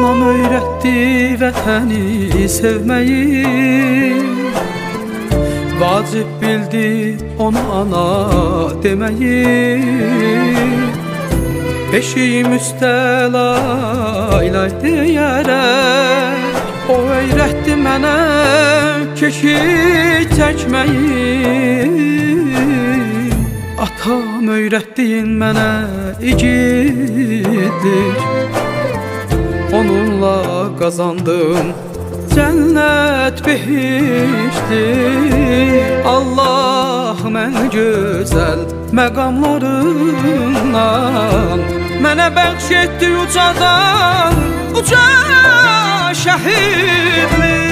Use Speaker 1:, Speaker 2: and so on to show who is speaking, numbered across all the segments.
Speaker 1: Atam öğretti vətəni sevməyi Vacib bildi ona ana deməyi Beşiyim üstə laylay deyərək O öyrətdi mənə keşik çəkməyi Atam öyrətdiyin mənə igidlik Onunla qazandım Cennet behişti Allah mən gözəl məqamlarından Mənə bəxş etdi ucadan uca şəhidlik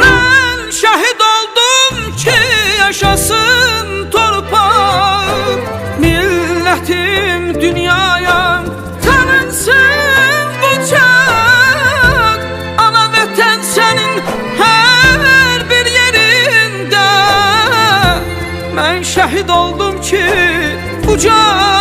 Speaker 1: Mən şəhid oldum ki yaşasın torpaq Millətim dünyaya Şəhid oldum ki ucalsın